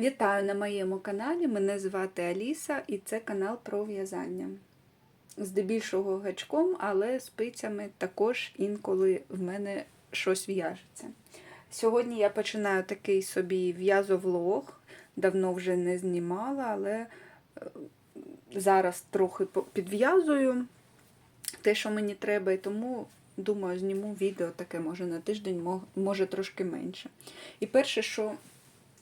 Вітаю на моєму каналі. Мене звати Аліса і це канал про в'язання. Здебільшого гачком, але спицями також інколи в мене щось в'яжеться. Сьогодні я починаю такий собі в'язовлог. Давно вже не знімала, але е, зараз трохи підв'язую те, що мені треба, і тому думаю, зніму відео таке, може на тиждень, може трошки менше. І перше, що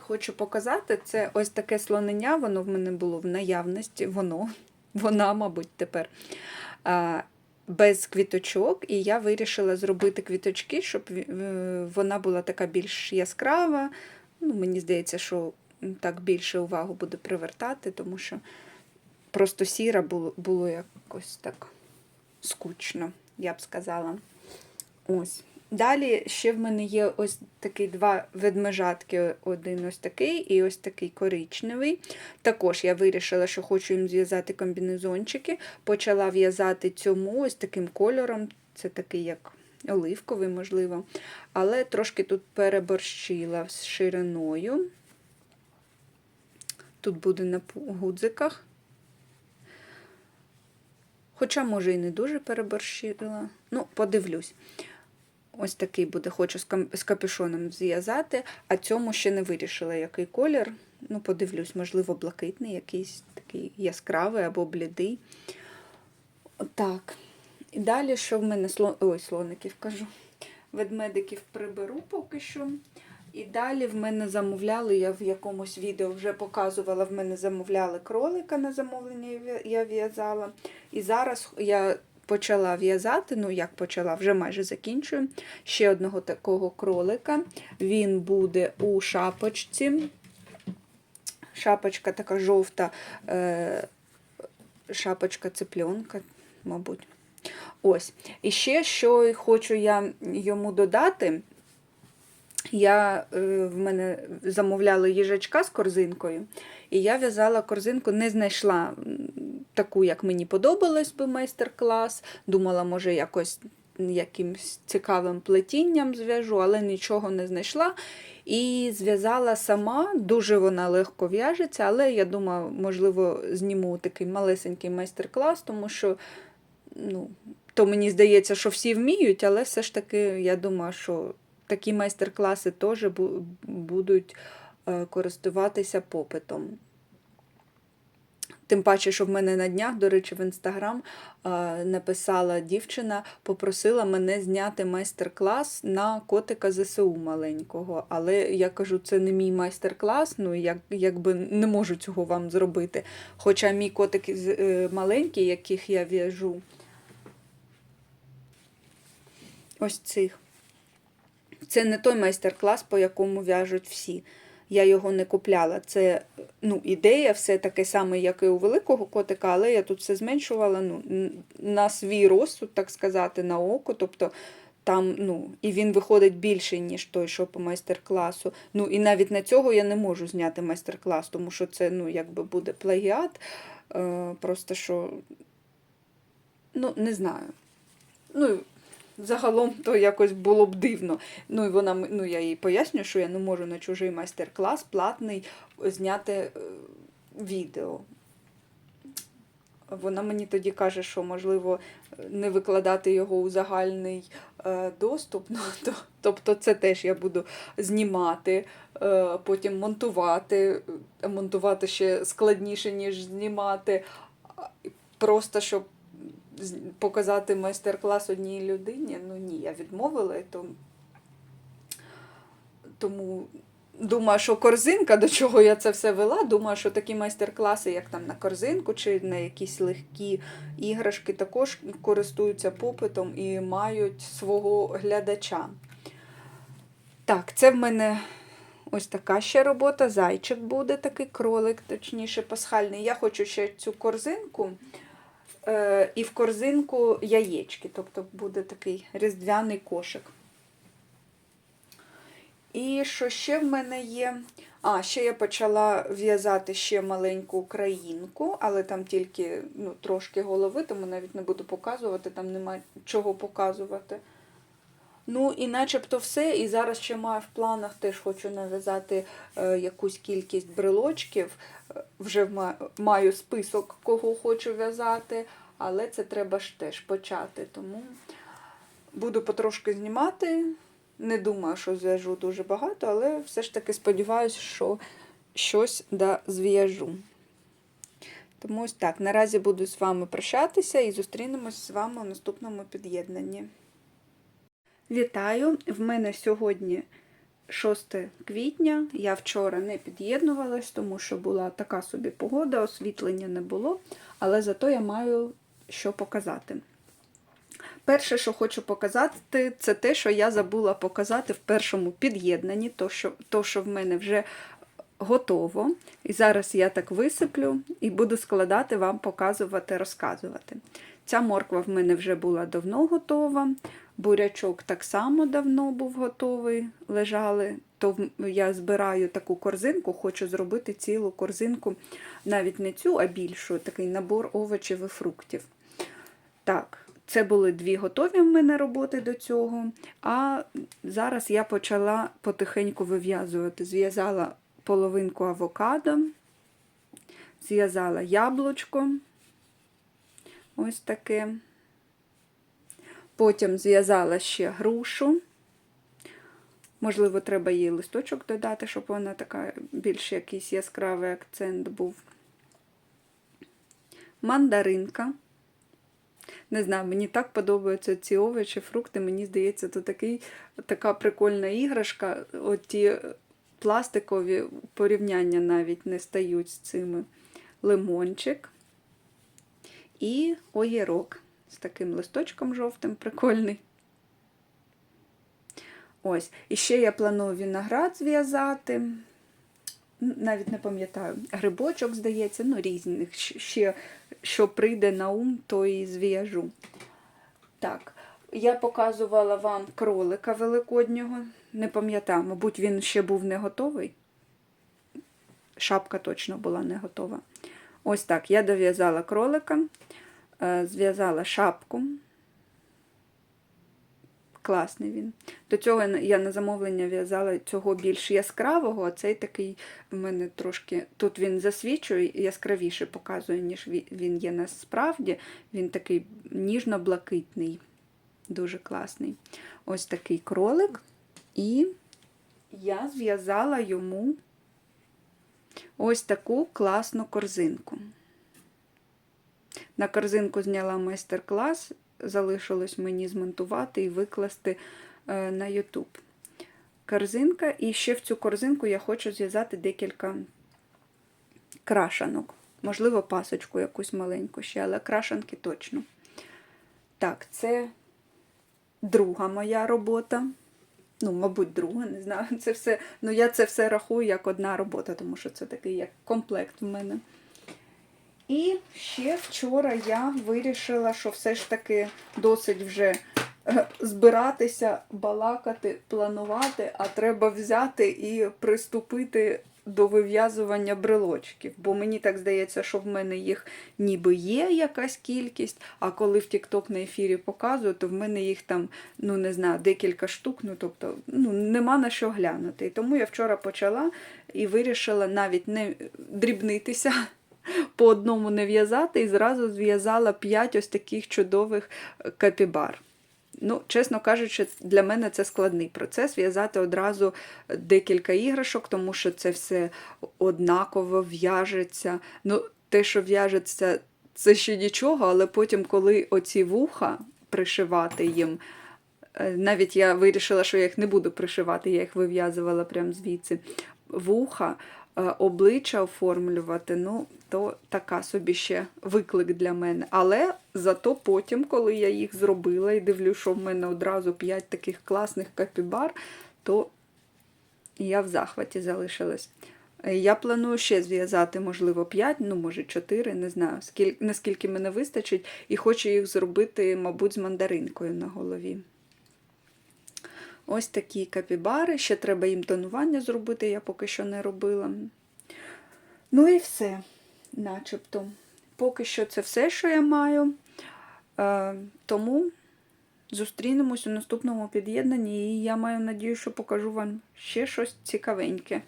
хочу показати, це ось таке слонення, воно в мене було в наявності, воно, вона, мабуть, тепер. Без квіточок, і я вирішила зробити квіточки, щоб е, вона була така більш яскрава. Ну, мені здається, що так більше увагу буде привертати, тому що просто сіра було, було якось так скучно, я б сказала. Ось. Далі ще в мене є ось такі два ведмежатки, один ось такий і ось такий коричневий. Також я вирішила, що хочу їм зв'язати комбінезончики. Почала в'язати цьому ось таким кольором, це такий як оливковий, можливо. Але трошки тут переборщила з шириною. Тут буде на гудзиках. Хоча, може, і не дуже переборщила. Ну, подивлюсь. Ось такий буде, хочу з капюшоном зв'язати, а цьому ще не вирішила, який колір. Ну, подивлюсь, можливо, блакитний, якийсь такий яскравий або блідий. Так. І далі, що в мене слон... Ой, слоників кажу. Ведмедиків приберу поки що. І далі в мене замовляли, я в якомусь відео вже показувала, в мене замовляли кролика на замовлення, я в'язала. І зараз я почала в'язати, ну як почала, вже майже закінчую. Ще одного такого кролика. Він буде у шапочці. Шапочка така жовта, е, шапочка цыпленка, мабуть. Ось. І ще, що хочу я йому додати, я, е, в мене замовляли їжачка з корзинкою, і я в'язала корзинку, не знайшла таку, як мені подобалось би майстер-клас. Думала, може, якось якимсь цікавим плетінням зв'яжу, але нічого не знайшла. І зв'язала сама, дуже вона легко в'яжеться, але я думаю, можливо, зніму такий малесенький майстер-клас, тому що ну, то мені здається, що всі вміють, але все ж таки, я думаю, що такі майстер-класи теж будуть користуватися попитом. Тим паче, що в мене на днях, до речі, в інстаграм е, написала дівчина, попросила мене зняти майстер-клас на котика ЗСУ маленького. Але я кажу, це не мій майстер-клас, ну як, якби не можу цього вам зробити. Хоча мій котик е, маленький, яких я в'яжу, ось цих. Це не той майстер-клас, по якому в'яжуть всі. Я його не купляла. Це ну, ідея, все таке саме, як і у великого котика, але я тут все зменшувала ну, на свій розсуд, так сказати, на око. Тобто там, ну, і він виходить більше, ніж той, що по майстер-класу. Ну, і навіть на цього я не можу зняти майстер-клас, тому що це ну, якби буде плагіат. Е, просто що, ну, не знаю. Ну, Загалом то якось було б дивно. Ну і вона ну я їй поясню, що я не можу на чужий майстер-клас платний зняти е, відео. Вона мені тоді каже, що можливо не викладати його у загальний е, доступ. Ну, то, тобто це теж я буду знімати, е, потім монтувати. Е, Монтувати ще складніше, ніж знімати. Просто щоб показати майстер-клас одній людині. Ну ні, я відмовила, то... тому думаю, що корзинка, до чого я це все вела, думаю, що такі майстер-класи, як там на корзинку чи на якісь легкі іграшки, також користуються попитом і мають свого глядача. Так, це в мене ось така ще робота. Зайчик буде такий кролик, точніше, пасхальний. Я хочу ще цю корзинку. Е, і в корзинку яєчки, тобто буде такий різдвяний кошик. І що ще в мене є? А, ще я почала в'язати ще маленьку українку, але там тільки ну, трошки голови, тому навіть не буду показувати, там немає чого показувати. Ну і начебто все. І зараз ще маю в планах, теж хочу нав'язати е, якусь кількість брелочків. Е, Вже маю список, кого хочу в'язати, але це треба ж теж почати. Тому буду потрошки знімати. Не думаю, що зв'яжу дуже багато, але все ж таки сподіваюся, що щось да зв'яжу. Тому ось так. Наразі буду з вами прощатися і зустрінемось з вами у наступному під'єднанні. Вітаю! В мене сьогодні 6 квітня. Я вчора не під'єднувалась, тому що була така собі погода, освітлення не було, але зато я маю що показати. Перше, що хочу показати, це те, що я забула показати в першому під'єднанні, то що, то, що в мене вже готово. І зараз я так висиплю і буду складати вам, показувати, розказувати. Ця морква в мене вже була давно готова. Бурячок так само давно був готовий, лежали. То я збираю таку корзинку, хочу зробити цілу корзинку, навіть не цю, а більшу, такий набор овочів і фруктів. Так, це були дві готові в мене роботи до цього. А зараз я почала потихеньку вив'язувати. Зв'язала половинку авокадо, зв'язала яблучко. Ось таке. Потім зв'язала ще грушу. Можливо, треба їй листочок додати, щоб вона така більш якийсь яскравий акцент був. Мандаринка. Не знаю, мені так подобаються ці овочі, фрукти. Мені здається, це такий, така прикольна іграшка. От ті пластикові порівняння навіть не стають з цими. Лимончик і огірок з таким листочком жовтим, прикольний. Ось. І ще я планую виноград зв'язати. Навіть не пам'ятаю. Грибочок, здається, ну різних. Ще що прийде на ум, то і зв'яжу. Так, я показувала вам кролика великоднього. Не пам'ятаю, мабуть, він ще був не готовий. Шапка точно була не готова. Ось так, я дов'язала кролика, е, зв'язала шапку. Класний він. До цього я на замовлення в'язала цього більш яскравого, а цей такий в мене трошки. Тут він засвічує яскравіше показує, ніж він є насправді. Він такий ніжно-блакитний, дуже класний. Ось такий кролик. І я зв'язала йому ось таку класну корзинку. На корзинку зняла майстер-клас, залишилось мені змонтувати і викласти е, на YouTube. Корзинка, і ще в цю корзинку я хочу зв'язати декілька крашанок. Можливо, пасочку якусь маленьку ще, але крашанки точно. Так, це друга моя робота. Ну, мабуть, друга, не знаю. Це все, ну, я це все рахую як одна робота, тому що це такий як комплект в мене. І ще вчора я вирішила, що все ж таки досить вже е, збиратися, балакати, планувати, а треба взяти і приступити до вив'язування брелочків. Бо мені так здається, що в мене їх ніби є якась кількість, а коли в TikTok на ефірі показую, то в мене їх там, ну не знаю, декілька штук, ну тобто ну, нема на що глянути. І тому я вчора почала і вирішила навіть не дрібнитися по одному не в'язати, і зразу зв'язала 5 ось таких чудових капібар. Ну, чесно кажучи, для мене це складний процес в'язати одразу декілька іграшок, тому що це все однаково в'яжеться. Ну, те, що в'яжеться, це ще нічого, але потім, коли оці вуха пришивати їм, е, навіть я вирішила, що я їх не буду пришивати, я їх вив'язувала прямо звідси. Вуха, е, обличчя оформлювати, ну, то така собі ще виклик для мене. Але зато потім, коли я їх зробила і дивлюсь, що в мене одразу 5 таких класних капібар, то я в захваті залишилась. Я планую ще зв'язати, можливо, 5, ну, може, 4, не знаю, скільки, наскільки мене вистачить, і хочу їх зробити, мабуть, з мандаринкою на голові. Ось такі капібари. Ще треба їм тонування зробити, я поки що не робила. Ну і все, начебто. Поки що це все, що я маю. Е, тому Зустрінемось у наступному під'єднанні, і я маю надію, що покажу вам ще щось цікавеньке.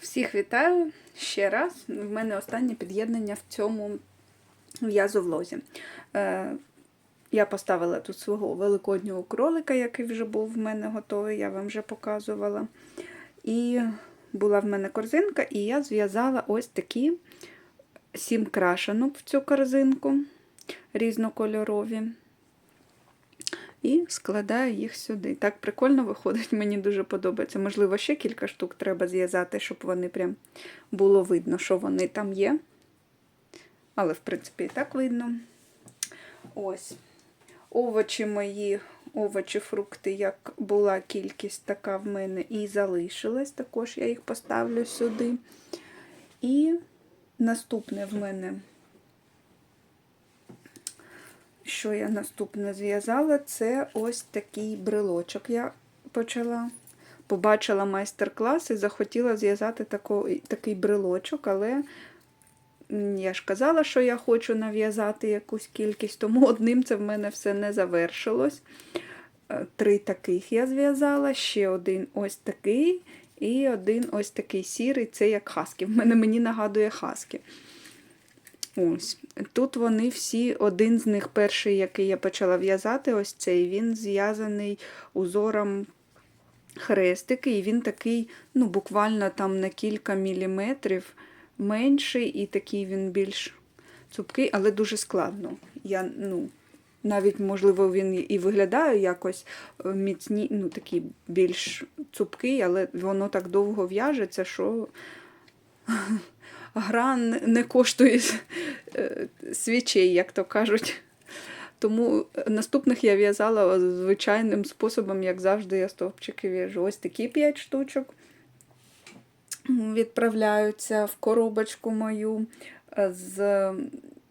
Всіх вітаю ще раз. В мене останнє під'єднання в цьому в'язовлозі. Е, я поставила тут свого великоднього кролика, який вже був в мене готовий, я вам вже показувала. І була в мене корзинка, і я зв'язала ось такі сім крашенок в цю корзинку різнокольорові. І складаю їх сюди. Так прикольно виходить, мені дуже подобається. Можливо, ще кілька штук треба зв'язати, щоб вони прям було видно, що вони там є. Але, в принципі, і так видно. Ось. Овочі мої, овочі, фрукти, як була кількість, така в мене і залишилась. Також я їх поставлю сюди. І наступне в мене, що я наступне зв'язала, це ось такий брелочок. Я почала. Побачила майстер-клас і захотіла зв'язати такий брелочок, але я ж казала, що я хочу нав'язати якусь кількість, тому одним це в мене все не завершилось. Е, Три таких я зв'язала, ще один ось такий, і один ось такий сірий це як хаски. В мене мені нагадує хаски. Ось. Тут вони всі, один з них, перший, який я почала в'язати, ось цей, він зв'язаний узором хрестики, і він такий, ну, буквально там на кілька міліметрів менший, і такий він більш цупкий, але дуже складно. Я, ну, навіть, можливо, він і виглядає якось міцні, ну, такий більш цупкий, але воно так довго в'яжеться, що гра не коштує е, свічей, як то кажуть. Тому наступних я в'язала звичайним способом, як завжди, я стовпчики в'яжу. Ось такі 5 штучок відправляються в коробочку мою е, з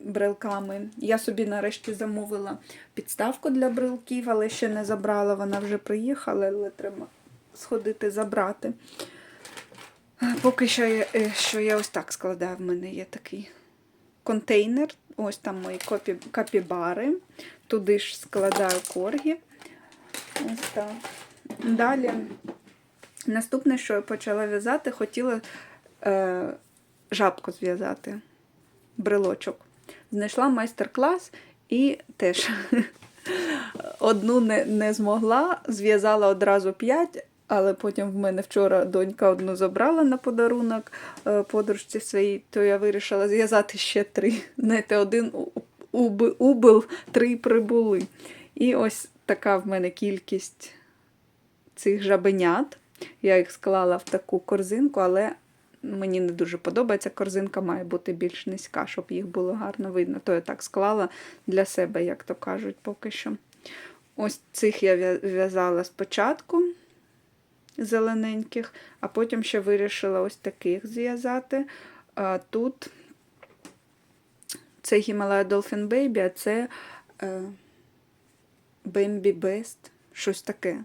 брелками. Я собі нарешті замовила підставку для брелків, але ще не забрала, вона вже приїхала, але треба сходити забрати. Поки що я, е, що я ось так складаю, в мене є такий контейнер. Ось там мої копі, капібари. Туди ж складаю корги. Ось так. Далі, наступне, що я почала в'язати, хотіла е, жабку зв'язати, брелочок. Знайшла майстер-клас і теж одну не, не змогла, зв'язала одразу п'ять. Але потім в мене вчора донька одну забрала на подарунок е, подружці своїй, то я вирішила зв'язати ще три. Знаєте, один убив, три прибули. І ось така в мене кількість цих жабенят. Я їх склала в таку корзинку, але мені не дуже подобається. Корзинка має бути більш низька, щоб їх було гарно видно. То я так склала для себе, як то кажуть, поки що. Ось цих я в'язала спочатку зелененьких, а потім ще вирішила ось таких зв'язати. Тут це Himalaya Dolphin Baby, а це е, Bambi Best, щось таке.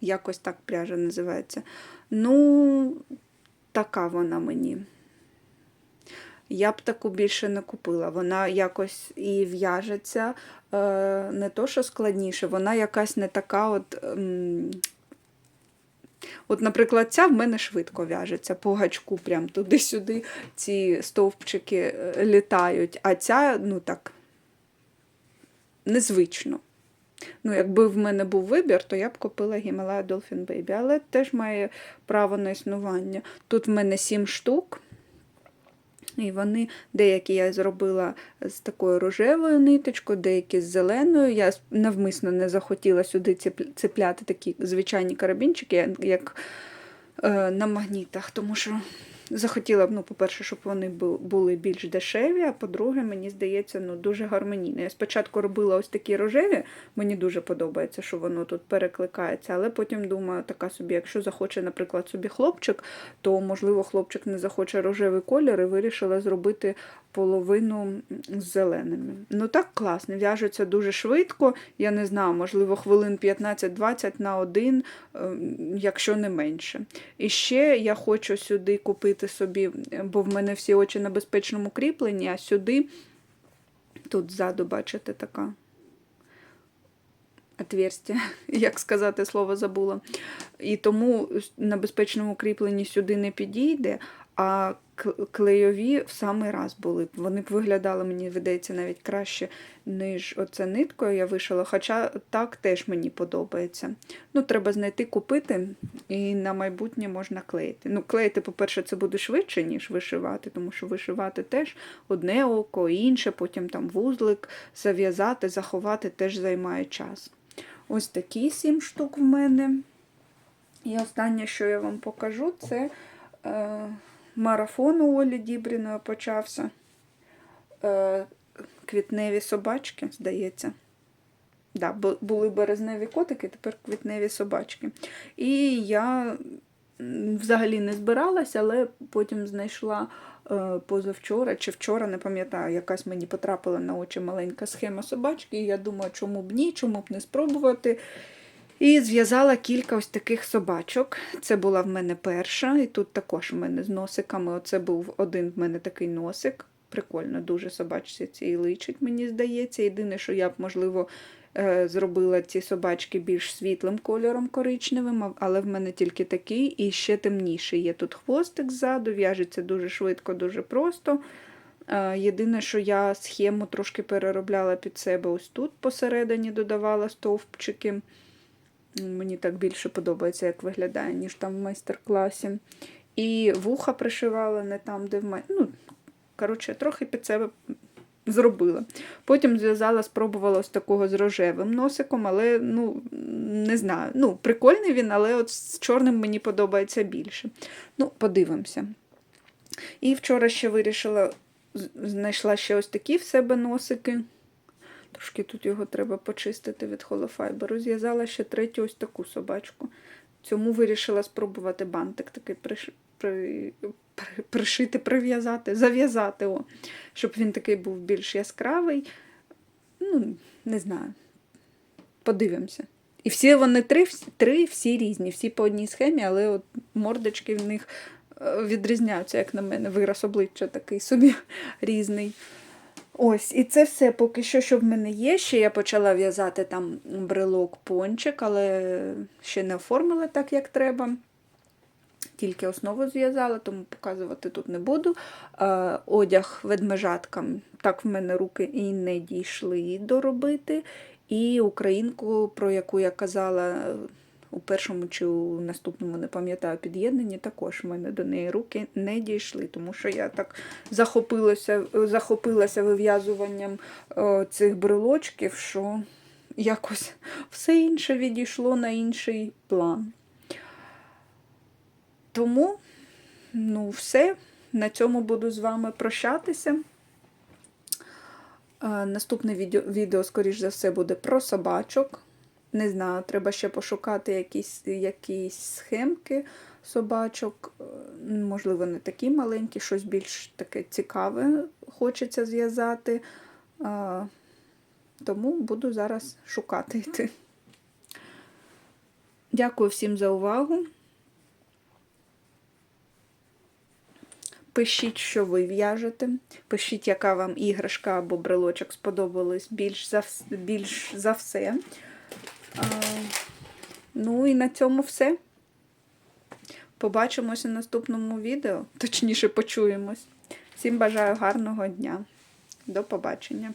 Якось так пряжа називається. Ну, така вона мені. Я б таку більше не купила. Вона якось і в'яжеться е, не то, що складніше, вона якась не така от. От, наприклад, ця в мене швидко в'яжеться, по гачку, прям туди-сюди ці стовпчики е, літають, а ця, ну так, незвично. Ну, Якби в мене був вибір, то я б купила Himalaya Dolphin Baby, але теж має право на існування. Тут в мене 7 штук. І вони, деякі я зробила з такою рожевою ниточкою, деякі з зеленою. Я навмисно не захотіла сюди цепляти такі звичайні карабінчики, як е, на магнітах, тому що захотіла б, ну, по-перше, щоб вони були більш дешеві, а по-друге, мені здається, ну, дуже гармонійно. Я спочатку робила ось такі рожеві, мені дуже подобається, що воно тут перекликається, але потім думаю, така собі, якщо захоче, наприклад, собі хлопчик, то, можливо, хлопчик не захоче рожевий колір і вирішила зробити половину з зеленими. Ну так класно, в'яжуться дуже швидко, я не знаю, можливо, хвилин 15-20 на один, ем, якщо не менше. І ще я хочу сюди купити собі, бо в мене всі очі на безпечному кріпленні, а сюди, тут ззаду, бачите, така отверстя, як сказати слово забула. І тому на безпечному кріпленні сюди не підійде, а клейові в самий раз були. Вони б виглядали, мені видається, навіть краще, ніж оце ниткою я вишила. Хоча так теж мені подобається. Ну, треба знайти, купити, і на майбутнє можна клеїти. Ну, клеїти, по-перше, це буде швидше, ніж вишивати, тому що вишивати теж одне око, інше, потім там вузлик, зав'язати, заховати теж займає час. Ось такі сім штук в мене. І останнє, що я вам покажу, це е, марафон у Олі Дібріної почався. Е, квітневі собачки, здається. Да, були березневі котики, тепер квітневі собачки. І я взагалі не збиралася, але потім знайшла е, позавчора чи вчора, не пам'ятаю, якась мені потрапила на очі маленька схема собачки. І я думаю, чому б ні, чому б не спробувати. І зв'язала кілька ось таких собачок. Це була в мене перша, і тут також в мене з носиками. Оце був один в мене такий носик. Прикольно, дуже собачці ці личить, мені здається. Єдине, що я б, можливо, е, зробила ці собачки більш світлим кольором коричневим, але в мене тільки такий і ще темніший. Є тут хвостик ззаду, в'яжеться дуже швидко, дуже просто. Е, Єдине, що я схему трошки переробляла під себе ось тут посередині додавала стовпчики. Мені так більше подобається, як виглядає, ніж там в майстер-класі. І вуха пришивала не там, де в мене. Ну, коротше, трохи під себе зробила. Потім зв'язала, спробувала ось такого з рожевим носиком, але ну, не знаю. Ну, прикольний він, але от з чорним мені подобається більше. Ну, подивимося. І вчора ще вирішила, знайшла ще ось такі в себе носики. Трошки тут його треба почистити від холофайберу. Зв'язала ще третю ось таку собачку. Цьому вирішила спробувати бантик такий приш... при... при- пришити, прив'язати, зав'язати, о, щоб він такий був більш яскравий. Ну, не знаю. Подивимося. І всі вони три, три всі різні, всі по одній схемі, але от мордочки в них е, відрізняються, як на мене. Вираз обличчя такий собі різний. Ось, і це все поки що, що в мене є. Ще я почала в'язати там брелок пончик, але ще не оформила так, як треба. Тільки основу зв'язала, тому показувати тут не буду. Е, одяг ведмежаткам, так в мене руки і не дійшли доробити. І українку, про яку я казала у першому чи у наступному, не пам'ятаю, під'єднанні, також в мене до неї руки не дійшли, тому що я так захопилася, захопилася вив'язуванням е, цих брелочків, що якось все інше відійшло на інший план. Тому, ну, все. На цьому буду з вами прощатися. Е, Наступне відео, відео, скоріш за все, буде про собачок. Не знаю, треба ще пошукати якісь, якісь схемки собачок. Е, Можливо, не такі маленькі, щось більш таке цікаве хочеться зв'язати. Тому буду зараз шукати йти. Дякую всім за увагу. Пишіть, що ви в'яжете. Пишіть, яка вам іграшка або брелочок сподобалась більш за, більш за все. Ну і на цьому все. Побачимося в наступному відео, точніше, почуємось. Всім бажаю гарного дня. До побачення.